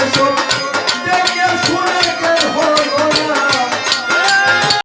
এসো